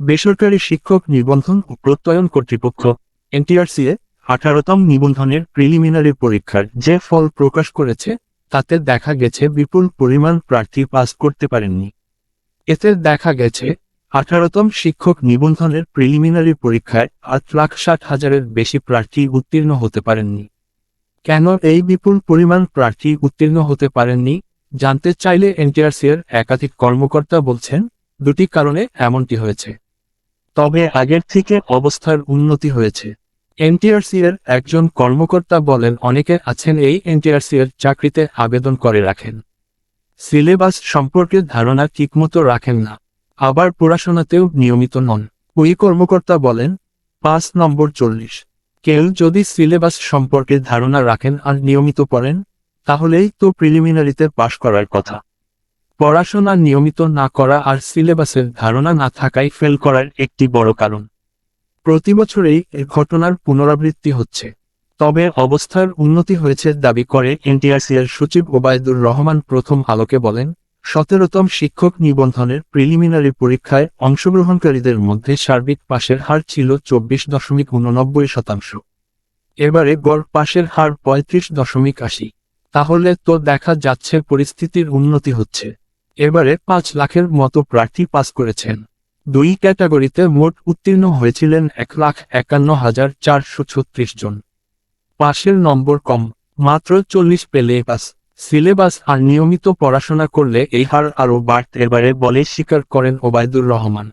বেসরকারি শিক্ষক নিবন্ধন ও প্রত্যয়ন কর্তৃপক্ষ, এনটিআরসিএ, আঠারোতম নিবন্ধনের প্রিলিমিনারি পরীক্ষার যে ফল প্রকাশ করেছে, তাতে দেখা গেছে বিপুল পরিমাণ প্রার্থী পাস করতে পারেননি। এতে দেখা গেছে, আঠারোতম শিক্ষক নিবন্ধনের প্রিলিমিনারি পরীক্ষায় আট লাখ ষাট হাজারের বেশি প্রার্থী উত্তীর্ণ হতে পারেননি। কেন এই বিপুল পরিমাণ প্রার্থী উত্তীর্ণ হতে পারেননি, জানতে চাইলে এনটিআরসি এর একাধিক কর্মকর্তা বলছেন, দুটি কারণে এমনটি হয়েছে। তবে আগের থেকে অবস্থার উন্নতি হয়েছে। এনটিআরসি এর একজন কর্মকর্তা বলেন, অনেকে আছেন এই এনটিআরসি এর চাকরিতে আবেদন করে রাখেন। সিলেবাস সম্পর্কে ধারণা ঠিকমতো রাখেন না, আবার পড়াশোনাতেও নিয়মিত নন। ওই কর্মকর্তা বলেন, পাঁচ নম্বর চল্লিশ। কেউ যদি সিলেবাস সম্পর্কে ধারণা রাখেন আর নিয়মিত পড়েন, তাহলেই তো প্রিলিমিনারিতে পাশ করার কথা। পড়াশোনা নিয়মিত না করা আর সিলেবাসের ধারণা না থাকাই ফেল করার একটি বড় কারণ। প্রতি বছরেই এ ঘটনার পুনরাবৃত্তি হচ্ছে। তবে অবস্থার উন্নতি হয়েছে দাবি করে এনটিআরসি এর সচিব ওবায়দুর রহমান প্রথম আলোকে বলেন, সতেরোতম শিক্ষক নিবন্ধনের প্রিলিমিনারি পরীক্ষায় অংশগ্রহণকারীদের মধ্যে সার্বিক পাশের হার ছিল চব্বিশ দশমিক উননব্বই শতাংশ। এবারে গড় পাশের হার পঁয়ত্রিশ দশমিক আশি। তাহলে তো দেখা যাচ্ছে পরিস্থিতির উন্নতি হচ্ছে। এবারে পাঁচ লাখের মতো প্রার্থী পাস করেছেন। দুই ক্যাটাগরিতে মোট উত্তীর্ণ হয়েছিলেন এক লাখ একান্ন হাজার চারশো ছত্রিশ জন। পাশের নম্বর কম, মাত্র চল্লিশ পেলে পাস। সিলেবাস আর নিয়মিত পড়াশোনা করলে এই হার আরও বাড়তে এবারে বলে স্বীকার করেন ওবায়দুর রহমান।